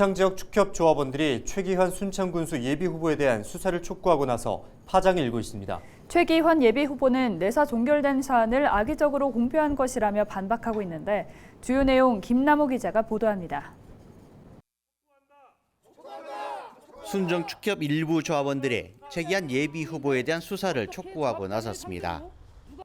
순창 지역 축협 조합원들이 최기환 순창군수 예비 후보에 대한 수사를 촉구하고 나서 파장이 일고 있습니다. 최기환 예비 후보는 내사 종결된 사안을 악의적으로 공표한 것이라며 반박하고 있는데 주요 내용 김남호 기자가 보도합니다. 순정 축협 일부 조합원들이 최기한 예비 후보에 대한 수사를 촉구하고 나섰습니다.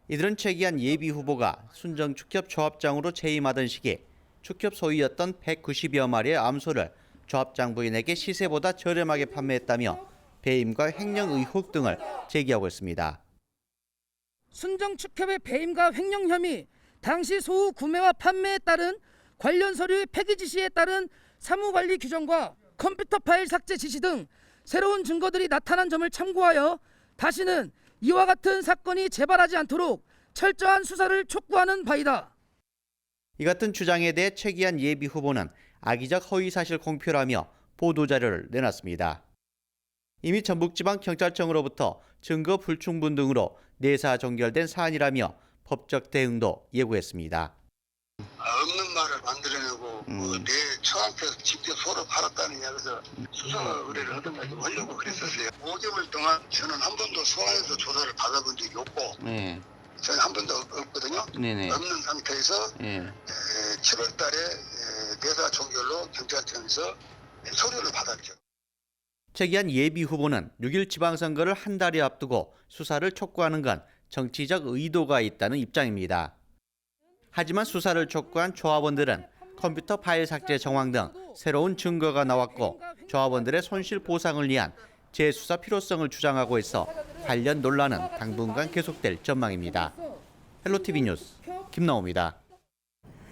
이들은 최기한 예비 후보가 순정 축협 조합장으로 재임하던 시기 축협 소유였던 190여 마리의 암소를 조합장 부인에게 시세보다 저렴하게 판매했다며 배임과 횡령 의혹 등을 제기하고 있습니다. 순정 축협의 배임과 횡령 혐의, 당시 소우 구매와 판매에 따른 관련 서류의 폐기 지시에 따른 사무관리 규정과 컴퓨터 파일 삭제 지시 등 새로운 증거들이 나타난 점을 참고하여 다시는 이와 같은 사건이 재발하지 않도록 철저한 수사를 촉구하는 바이다. 이 같은 주장에 대해 최기한 예비 후보는 악의적 허위사실 공표라며 보도자료를 내놨습니다. 이미 전북지방경찰청으로부터 증거 불충분 등으로 내사 종결된 사안이라며 법적 대응도 예고했습니다. 아, 없는 말을 만들어내고 뭐내 처한테서 직접 소를 팔았다느냐 그래서 수사 의뢰를 하던가 좀 하려고 그랬었어요. 5개월 동안 저는 한 번도 소환해서 조사를 받아본 적이 없고 네, 저는 한 번도 없거든요. 네네, 없는 상태에서 예. 7월 달에 내사 종결로 경찰청에서 서류를 받았죠. 최기한 예비 후보는 6일 지방선거를 한 달이 앞두고 수사를 촉구하는 건 정치적 의도가 있다는 입장입니다. 하지만 수사를 촉구한 조합원들은 컴퓨터 파일 삭제 정황 등 새로운 증거가 나왔고 조합원들의 손실 보상을 위한 재수사 필요성을 주장하고 있어 관련 논란은 당분간 계속될 전망입니다. 헬로티비 뉴스 김나옵니다.